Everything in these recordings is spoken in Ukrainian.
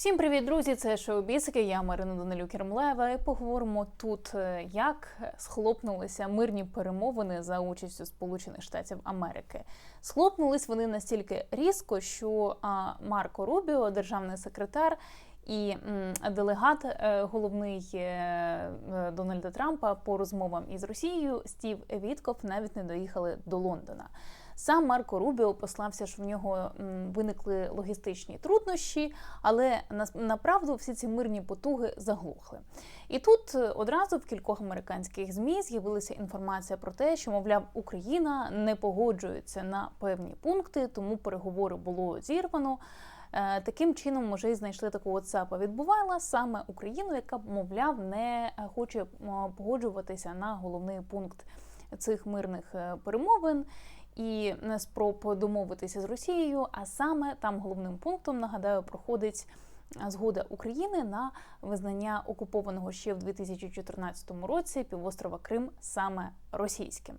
Всім привіт, друзі! Це шоу Бісики. Я Марина Данилюк Кермлева. І поговоримо тут, е, як схлопнулися мирні перемовини за участю Сполучених Штатів Америки. Схлопнулись вони настільки різко, що Марко Рубіо, державний секретар. І делегат е, головний е, Дональда Трампа по розмовам із Росією Стів Вітков навіть не доїхали до Лондона. Сам Марко Рубіо послався, що в нього виникли логістичні труднощі, але на, направду всі ці мирні потуги заглухли. І тут е, одразу в кількох американських змі з'явилася інформація про те, що, мовляв, Україна не погоджується на певні пункти, тому переговори було зірвано. Е, Таким чином, може, і знайшли такого ЦАПа відбувала саме Україну, яка, мовляв, не хоче погоджуватися на головний пункт цих мирних е, перемовин і спроб домовитися з Росією. А саме там головним пунктом нагадаю проходить е, згода України на визнання окупованого ще в 2014 році півострова Крим саме російським.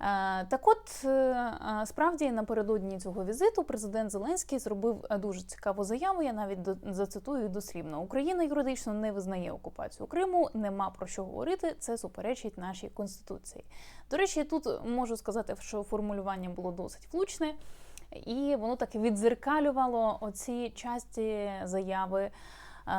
Е, Так от е, е, справді напередодні цього візиту президент Зеленський зробив дуже цікаву заяву. Я навіть зацитую дослівно: Україна юридично не визнає окупацію Криму, нема про що говорити. Це суперечить нашій конституції. До речі, тут можу сказати, що формулювання було досить влучне, і воно так і віддзеркалювало оці часті заяви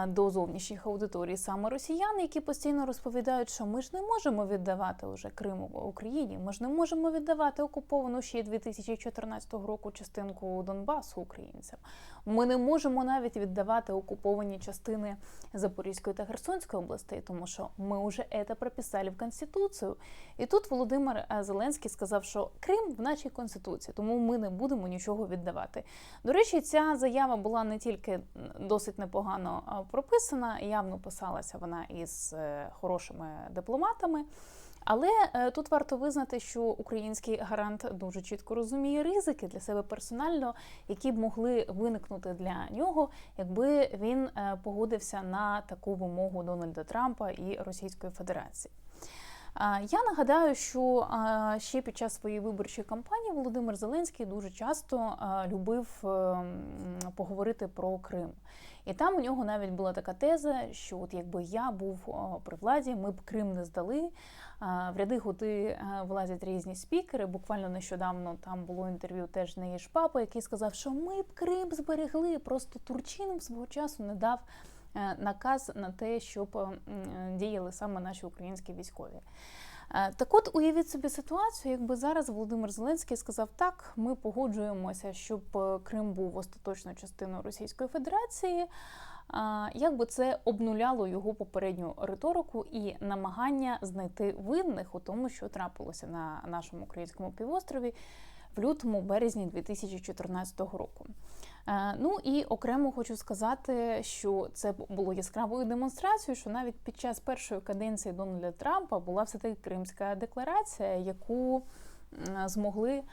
до зовнішніх аудиторій саме росіян, які постійно розповідають, що ми ж не можемо віддавати уже Крим Україні. Ми ж не можемо віддавати окуповану ще 2014 року частинку Донбасу українцям. Ми не можемо навіть віддавати окуповані частини Запорізької та Херсонської областей, тому що ми вже це прописали в Конституцію. І тут Володимир е, Зеленський сказав, що Крим в нашій конституції, тому ми не будемо нічого віддавати. До речі, ця заява була не тільки досить непогано а, прописана, явно писалася вона із е, хорошими дипломатами. Але е, тут варто визнати, що український гарант дуже чітко розуміє ризики для себе персонально, які б могли виникнути для нього, якби він е, погодився на таку вимогу Дональда Трампа і Російської Федерації. Я нагадаю, що ще під час своєї виборчої кампанії Володимир Зеленський дуже часто любив е, поговорити про Крим. І там у нього навіть була така теза, що от якби я був при владі, ми б Крим не здали. В ряди годи е, влазять різні спікери. Буквально нещодавно там було інтерв'ю теж не Папа, який сказав, що ми б Крим зберегли. Просто Турчинов свого часу не дав наказ на те, щоб е, діяли саме наші українські військові. Е, Так от уявіть собі ситуацію, якби зараз Володимир Зеленський сказав так, ми погоджуємося, щоб е, Крим був остаточною частиною Російської Федерації. Як би це обнуляло його попередню риторику і намагання знайти винних у тому, що трапилося на нашому українському півострові в лютому березні 2014 року. Е, Ну і окремо хочу сказати, що це було яскравою демонстрацією, що навіть під час першої каденції Дональда Трампа була все таки Кримська декларація, яку змогли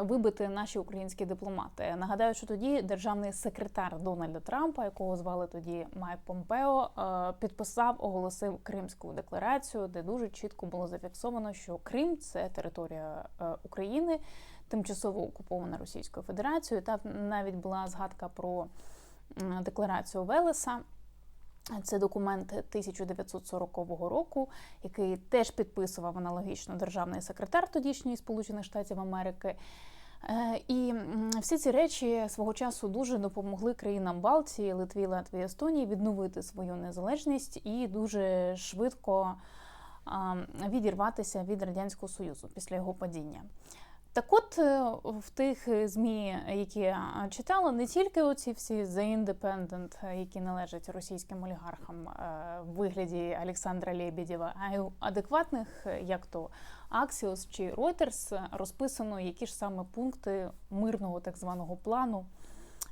вибити наші українські дипломати. Нагадаю, що тоді державний секретар Дональда Трампа, якого звали тоді Майк Помпео, е, підписав, оголосив Кримську декларацію, де дуже чітко було зафіксовано, що Крим це територія е, України, тимчасово окупована Російською Федерацією. Там навіть була згадка про декларацію Велеса. Це документ 1940 року, який теж підписував аналогічно державний секретар тодішньої Сполучених Штатів Америки. Е, І всі ці речі свого часу дуже допомогли країнам Балтії, Литві, Латвії, Естонії відновити свою незалежність і дуже швидко відірватися від радянського союзу після його падіння. Так от е, в тих е, ЗМІ, які я читала, не тільки оці всі The Independent, е, які належать російським олігархам е, в вигляді Олександра Лебедєва, а й адекватних, е, як то Axios чи Reuters, е, розписано, які ж саме пункти мирного так званого плану,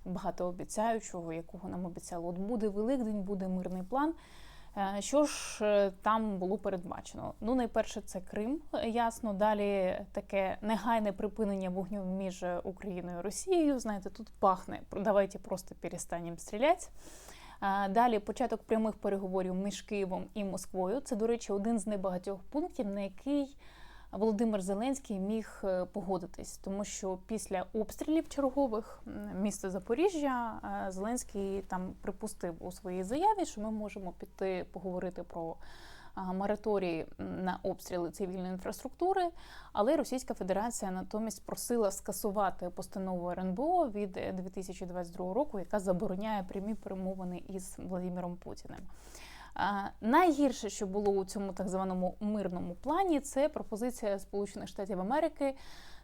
багатообіцяючого, якого нам обіцяли. От буде Великдень, буде мирний план. Е, Що ж е, там було передбачено? Ну, найперше, це Крим, е, ясно. Далі таке негайне припинення вогню між Україною і Росією. Знаєте, тут пахне. Давайте просто перестанемо стріляти. Далі початок прямих переговорів між Києвом і Москвою. Це, до речі, один з небагатьох пунктів, на який Володимир Зеленський міг е, погодитись, тому що після обстрілів чергових міста Запоріжжя е, Зеленський там припустив у своїй заяві, що ми можемо піти поговорити про а, мораторій на обстріли цивільної інфраструктури, але Російська Федерація натомість просила скасувати постанову РНБО від е, 2022 року, яка забороняє прямі перемовини із Владимиром Путіним. Найгірше, що було у цьому так званому мирному плані, це пропозиція Сполучених Штатів Америки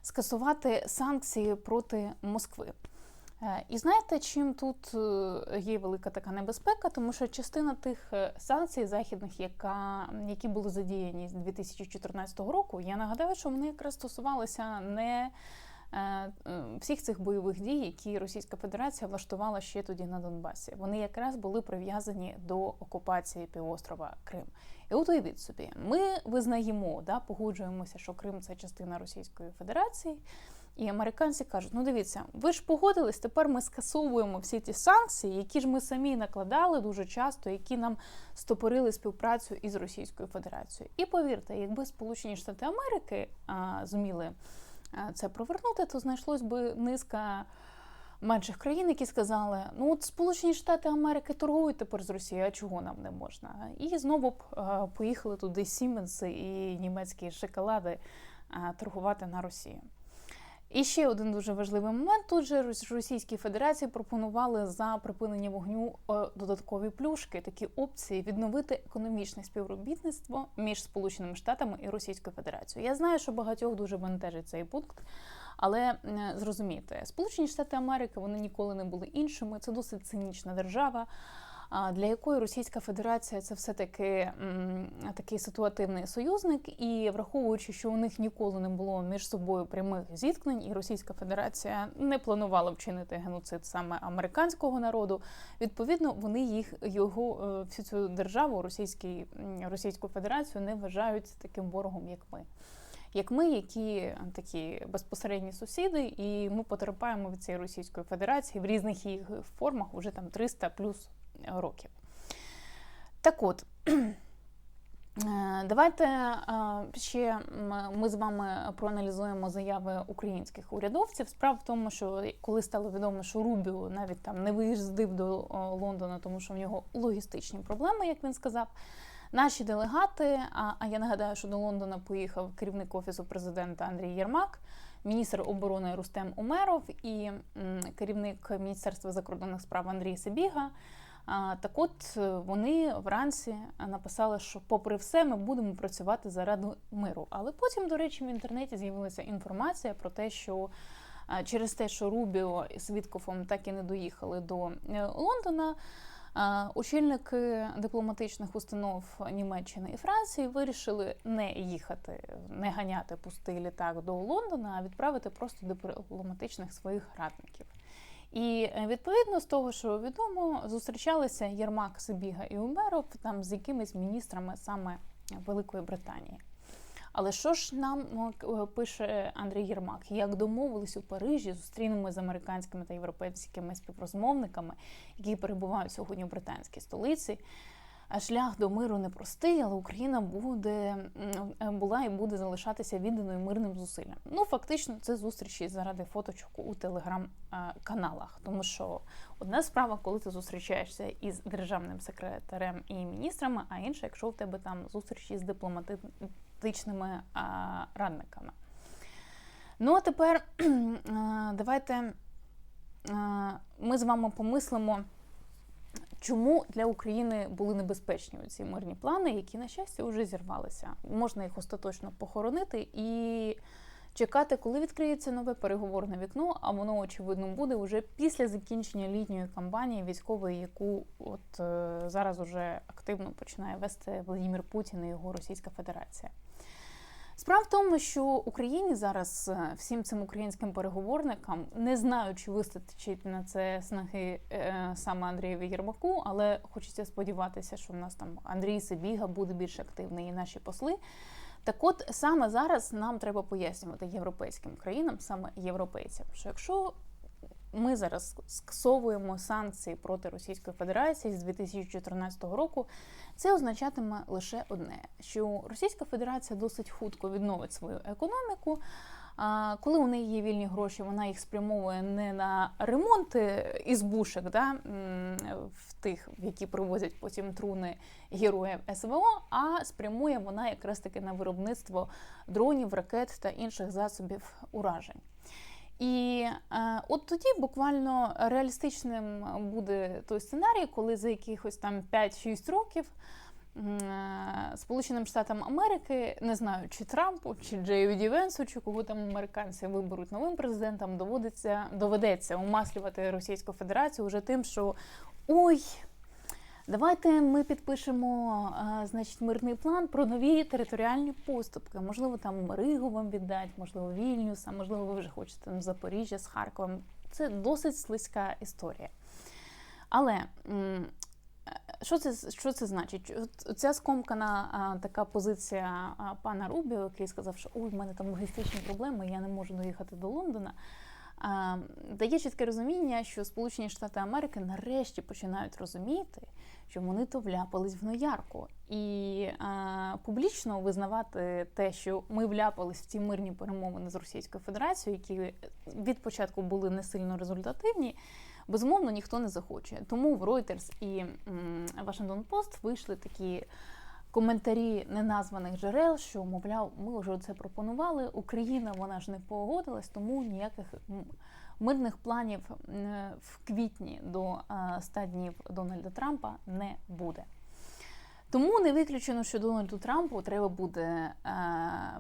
скасувати санкції проти Москви. Е, І знаєте, чим тут е, є велика така небезпека, тому що частина тих е, санкцій західних, яка, які були задіяні з 2014 року, я нагадаю, що вони якраз стосувалися не всіх цих бойових дій, які Російська Федерація влаштувала ще тоді на Донбасі. Вони якраз були прив'язані до окупації півострова Крим. І от уявіть собі, ми визнаємо, да, погоджуємося, що Крим це частина Російської Федерації. І американці кажуть: ну дивіться, ви ж погодились, тепер ми скасовуємо всі ті санкції, які ж ми самі накладали дуже часто, які нам стопорили співпрацю із Російською Федерацією. І повірте, якби Сполучені Штати Америки а, зуміли це провернути, то знайшлось би низка менших країн, які сказали: ну от Сполучені Штати Америки торгують тепер з Росією, а чого нам не можна? І знову б поїхали туди Сіменси і німецькі шоколади торгувати на Росію. І ще один дуже важливий момент. Тут же Рос- Російській Федерації пропонували за припинення вогню е, додаткові плюшки, такі опції відновити економічне співробітництво між Сполученими Штатами і Російською Федерацією. Я знаю, що багатьох дуже бентежить цей пункт. Але е, зрозумійте, Сполучені Штати Америки вони ніколи не були іншими. Це досить цинічна держава. Для якої Російська Федерація це все таки такий ситуативний союзник, і враховуючи, що у них ніколи не було між собою прямих зіткнень, і Російська Федерація не планувала вчинити геноцид саме американського народу. Відповідно, вони їх його е, всю цю державу, російський Російську Федерацію, не вважають таким ворогом, як ми. Як ми, які такі безпосередні сусіди, і ми потерпаємо від цієї Російської Федерації в різних їх формах вже там 300 плюс років. Так от. е, Давайте е, ще ми з вами проаналізуємо заяви українських урядовців. Справа в тому, що коли стало відомо, що Рубіо навіть там не виїздив до Лондона, тому що в нього логістичні проблеми, як він сказав. Наші делегати, а, а я нагадаю, що до Лондона поїхав керівник офісу президента Андрій Єрмак, міністр оборони Рустем Умеров і м, керівник Міністерства закордонних справ Андрій Сибіга. Так от е, вони вранці написали, що, попри все, ми будемо працювати заради миру. Але потім, до речі, в інтернеті з'явилася інформація про те, що через те, що Рубіо з Віткофом так і не доїхали до е, Лондона. Очільники дипломатичних установ Німеччини і Франції вирішили не їхати, не ганяти пустий літак до Лондона, а відправити просто дипломатичних своїх радників. І е, відповідно з того, що відомо, зустрічалися Єрмак, Сибіга і Умеров там з якимись міністрами саме Великої Британії. Але що ж нам е, е, пише Андрій Єрмак? Як домовились у Парижі, зустрінемо з американськими та європейськими співрозмовниками, які перебувають сьогодні в британській столиці. Шлях до миру непростий, але Україна буде була і буде залишатися відданою мирним зусиллям. Ну фактично, це зустрічі заради фоточок у телеграм-каналах. Тому що одна справа, коли ти зустрічаєшся із державним секретарем і міністрами, а інша, якщо в тебе там зустрічі з дипломатичними радниками. Ну а тепер давайте ми з вами помислимо. Чому для України були небезпечні ці мирні плани, які, на щастя, вже зірвалися? Можна їх остаточно похоронити і чекати, коли відкриється нове переговорне вікно, а воно, очевидно, буде вже після закінчення літньої кампанії військової, яку от е, зараз уже активно починає вести Владимир Путін і його Російська Федерація. Справа в тому, що Україні зараз е, всім цим українським переговорникам не знаю, чи вистачить на це снаги е, саме Андрієві Єрмаку, але хочеться сподіватися, що в нас там Андрій Сибіга буде більш активний і наші посли. Так от саме зараз нам треба пояснювати європейським країнам, саме європейцям, що якщо ми зараз скасовуємо санкції проти Російської Федерації з 2014 року, це означатиме лише одне: що Російська Федерація досить хутко відновить свою економіку. Коли у неї є вільні гроші, вона їх спрямовує не на ремонти ізбушек, да, в тих, в які привозять потім труни героїв СВО, а спрямує вона якраз таки на виробництво дронів, ракет та інших засобів уражень. І е, от тоді буквально реалістичним буде той сценарій, коли за якихось там 5-6 років е, Сполученим Штатам Америки, не знаю, чи Трампу, чи Джею Ді Венсу, чи кого там американці виберуть новим президентом, доводиться доведеться умаслювати Російську Федерацію вже тим, що ой. Давайте ми підпишемо значить, мирний план про нові територіальні поступки. Можливо, там Ригу вам віддать, можливо, Вільнюс, а можливо, ви вже хочете там Запоріжжя з Харковом. Це досить слизька історія. Але що це що це значить? Ця скомкана а, така позиція пана Рубіо, який сказав, що ой, в мене там логістичні проблеми, я не можу доїхати до Лондона. Дає чітке розуміння, що Сполучені Штати Америки нарешті починають розуміти, що вони то вляпались в ноярку, і а, публічно визнавати те, що ми вляпались в ці мирні перемовини з Російською Федерацією, які від початку були не сильно результативні. Безумовно, ніхто не захоче. Тому в Reuters і Washington Post вийшли такі коментарі неназваних джерел, що, мовляв, ми вже це пропонували. Україна вона ж не погодилась, тому ніяких мирних планів в квітні до 100 днів Дональда Трампа не буде. Тому не виключено, що Дональду Трампу треба буде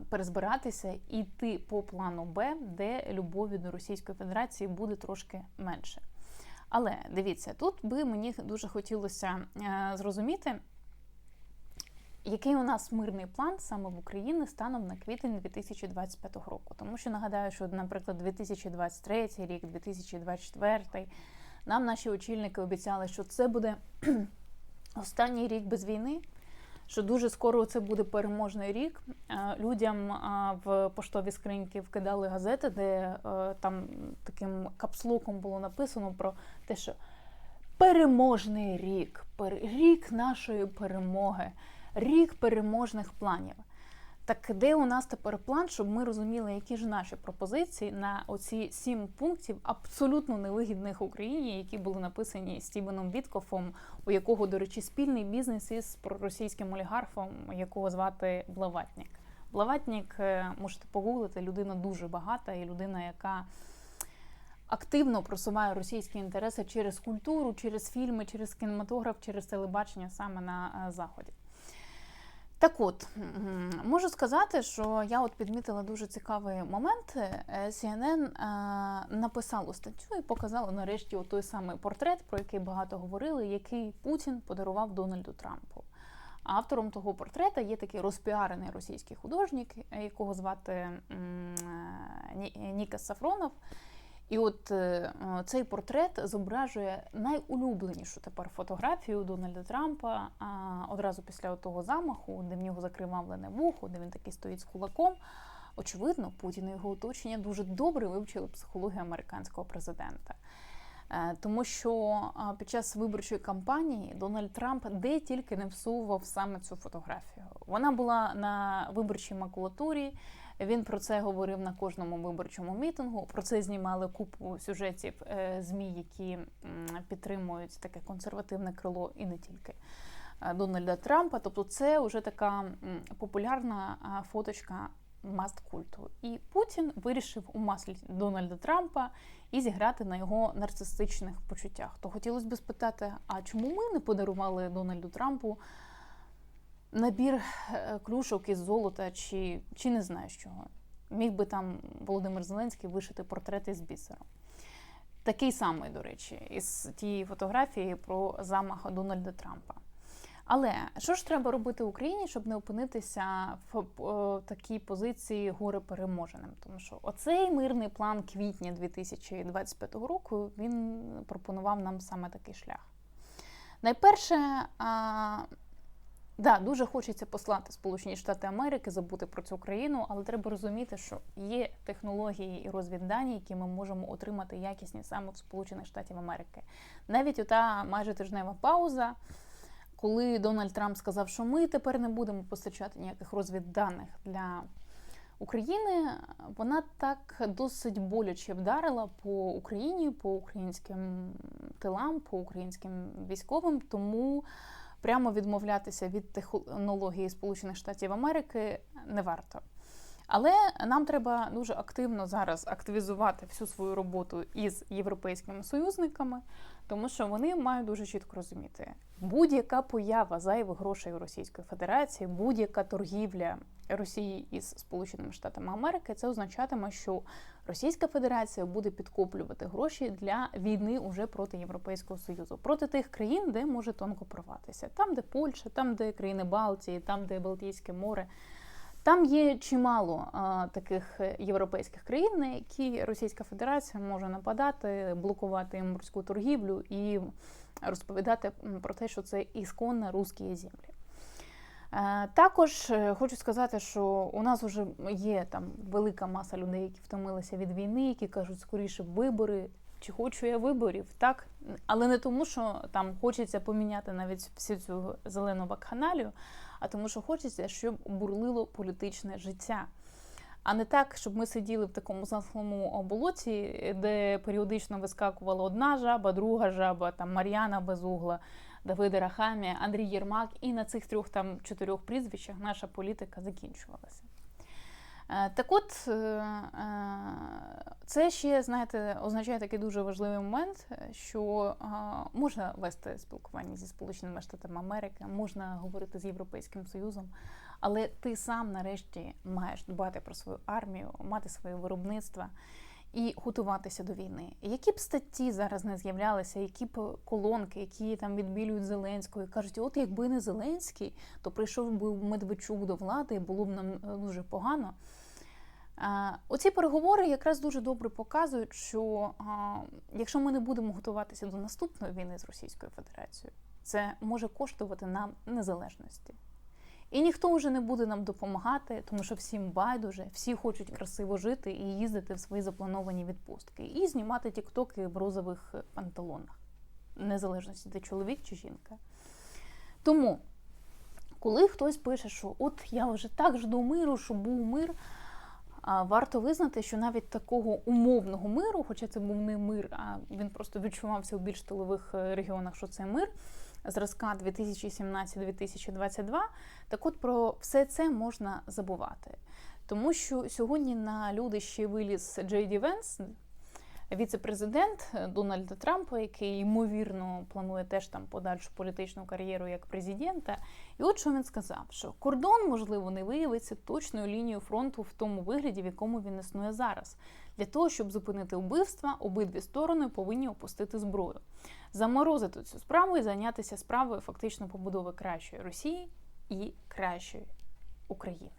перезбиратися і йти по плану Б, де любові до Російської Федерації буде трошки менше. Але дивіться, тут би мені дуже хотілося зрозуміти, який у нас мирний план саме в Україні станом на квітень 2025 року? Тому що нагадаю, що, наприклад, 2023 рік, 2024 нам наші очільники обіцяли, що це буде останній рік без війни. Що дуже скоро це буде переможний рік. Людям в поштові скриньки вкидали газети, де е, там таким капслоком було написано про те, що переможний рік, рік нашої перемоги рік переможних планів. Так де у нас тепер план, щоб ми розуміли, які ж наші пропозиції на оці сім пунктів абсолютно невигідних Україні, які були написані Стівеном Віткофом, у якого, до речі, спільний бізнес із проросійським олігархом, якого звати Блаватнік. Блаватнік, е, можете погуглити, людина дуже багата і людина, яка активно просуває російські інтереси через культуру, через фільми, через кінематограф, через телебачення саме на е, заході. Так от можу сказати, що я от підмітила дуже цікавий момент. Е, CNN е, написало статтю і показало нарешті той самий портрет, про який багато говорили, який Путін подарував Дональду Трампу. Автором того портрета є такий розпіарений російський художник, якого звати Ніка Сафронов. І от е, цей портрет зображує найулюбленішу тепер фотографію Дональда Трампа одразу після того замаху, де в нього закривавлене вухо, де він такий стоїть з кулаком. Очевидно, Путін і його оточення дуже добре вивчили психологію американського президента. Е, тому що під час виборчої кампанії Дональд Трамп де тільки не всував саме цю фотографію. Вона була на виборчій макулатурі. Він про це говорив на кожному виборчому мітингу. Про це знімали купу сюжетів е, змі, які підтримують таке консервативне крило, і не тільки е, Дональда Трампа. Тобто, це вже така популярна фоточка маст культу. І Путін вирішив умаслити Дональда Трампа і зіграти на його нарцистичних почуттях. То хотілося б спитати: а чому ми не подарували Дональду Трампу? Набір е, клюшок із золота, чи чи не знаю з чого. Міг би там Володимир Зеленський вишити портрети з бісером. Такий самий, до речі, із тієї фотографії про замах Дональда Трампа. Але що ж треба робити Україні, щоб не опинитися в такій позиції горе переможеним? Тому що оцей мирний план квітня 2025 року він пропонував нам саме такий шлях. Найперше, Да, дуже хочеться послати Сполучені Штати Америки, забути про цю країну, але треба розуміти, що є технології і розвіддані, які ми можемо отримати якісні саме в Сполучених Штатів Америки. Навіть ота майже тижнева пауза, коли Дональд Трамп сказав, що ми тепер не будемо постачати ніяких розвідданих для України, вона так досить боляче вдарила по Україні, по українським тилам, по українським військовим. Тому прямо відмовлятися від технології Сполучених Штатів Америки не варто. Але нам треба дуже активно зараз активізувати всю свою роботу із європейськими союзниками, тому що вони мають дуже чітко розуміти, будь-яка поява зайвих грошей у Російської Федерації, будь-яка торгівля Росії із Сполученими Штатами Америки, це означатиме, що Російська Федерація буде підкоплювати гроші для війни уже проти Європейського Союзу, проти тих країн, де може тонко порватися, там, де Польща, там, де країни Балтії, там, де Балтійське море. Там є чимало а, таких європейських країн, на які Російська Федерація може нападати, блокувати морську торгівлю і розповідати про те, що це ісконно русські землі. Е, також е, хочу сказати, що у нас вже є там велика маса людей, які втомилися від війни, які кажуть, скоріше вибори. Чи хочу я виборів, так але не тому, що там хочеться поміняти навіть всю цю зелену вакханалію, а тому, що хочеться, щоб бурлило політичне життя. А не так, щоб ми сиділи в такому заслому болоті, де періодично вискакувала одна жаба, друга жаба, там Мар'яна Безугла, Давида Рахамі, Андрій Єрмак, і на цих трьох там чотирьох прізвищах наша політика закінчувалася. Е, так от е, е, це ще, знаєте, означає такий дуже важливий момент, що можна вести спілкування зі Сполученими Штатами Америки, можна говорити з Європейським Союзом, але ти сам нарешті маєш дбати про свою армію, мати своє виробництво і готуватися до війни. Які б статті зараз не з'являлися, які б колонки, які там відбілюють Зеленського і кажуть, от якби не Зеленський, то прийшов би Медведчук до влади, і було б нам е, дуже погано. Оці переговори якраз дуже добре показують, що якщо ми не будемо готуватися до наступної війни з Російською Федерацією, це може коштувати нам незалежності. І ніхто вже не буде нам допомагати, тому що всім байдуже, всі хочуть красиво жити і їздити в свої заплановані відпустки, і знімати тіктоки в розових панталонах, незалежності де чоловік чи жінка. Тому, коли хтось пише, що от я вже так жду миру, щоб був мир. Варто визнати, що навіть такого умовного миру, хоча це був не мир, а він просто відчувався у більш тилових е, регіонах, що це мир зразка 2017-2022, так от про все це можна забувати. Тому що сьогодні на люди ще виліз Джей Ді Венс, віце-президент Дональда Трампа, який ймовірно планує теж там подальшу політичну кар'єру як президента. І от що він сказав: що кордон, можливо, не виявиться точною лінією фронту в тому вигляді, в якому він існує зараз. Для того, щоб зупинити вбивства, обидві сторони повинні опустити зброю, заморозити цю справу і зайнятися справою фактично побудови кращої Росії і кращої України.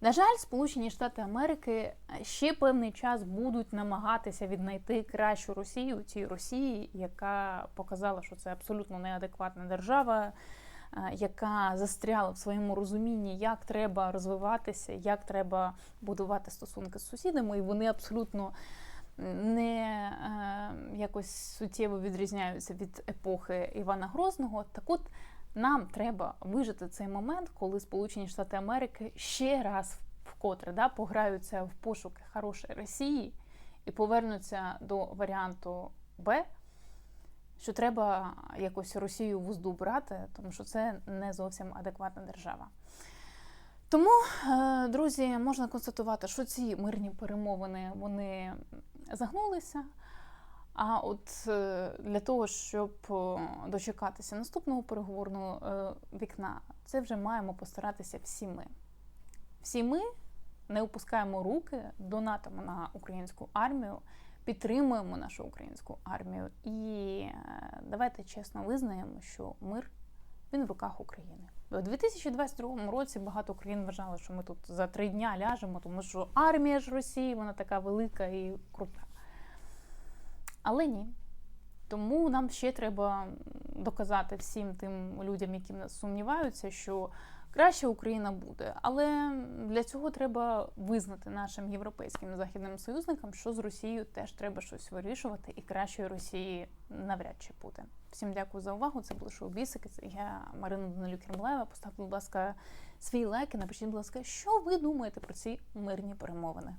На жаль, Сполучені Штати Америки ще певний час будуть намагатися віднайти кращу Росію цій Росії, яка показала, що це абсолютно неадекватна держава, яка застряла в своєму розумінні, як треба розвиватися, як треба будувати стосунки з сусідами, і вони абсолютно не е, якось суттєво відрізняються від епохи Івана Грозного. Так от нам треба вижити цей момент, коли Сполучені Штати Америки ще раз вкотре да, пограються в пошуки хорошої Росії і повернуться до варіанту Б, що треба якось Росію в узду брати, тому що це не зовсім адекватна держава. Тому, е, друзі, можна констатувати, що ці мирні перемовини вони загнулися. А от е, для того, щоб е, дочекатися наступного переговорного вікна, це вже маємо постаратися всі ми. Всі ми не опускаємо руки, донатимо на українську армію, підтримуємо нашу українську армію. І давайте чесно визнаємо, що мир він в руках України. У 2022 році багато країн вважали, що ми тут за три дня ляжемо, тому що армія ж Росії, вона така велика і крута. Але ні. Тому нам ще треба доказати всім тим людям, які нас сумніваються, що краще Україна буде. Але для цього треба визнати нашим європейським західним союзникам, що з Росією теж треба щось вирішувати, і кращої Росії навряд чи буде. Всім дякую за увагу. Це було шоу Бісики. Я Марина Данилюк Кермлева. Поставте, будь ласка, свій лайк і напишіть, будь ласка, що ви думаєте про ці мирні перемовини.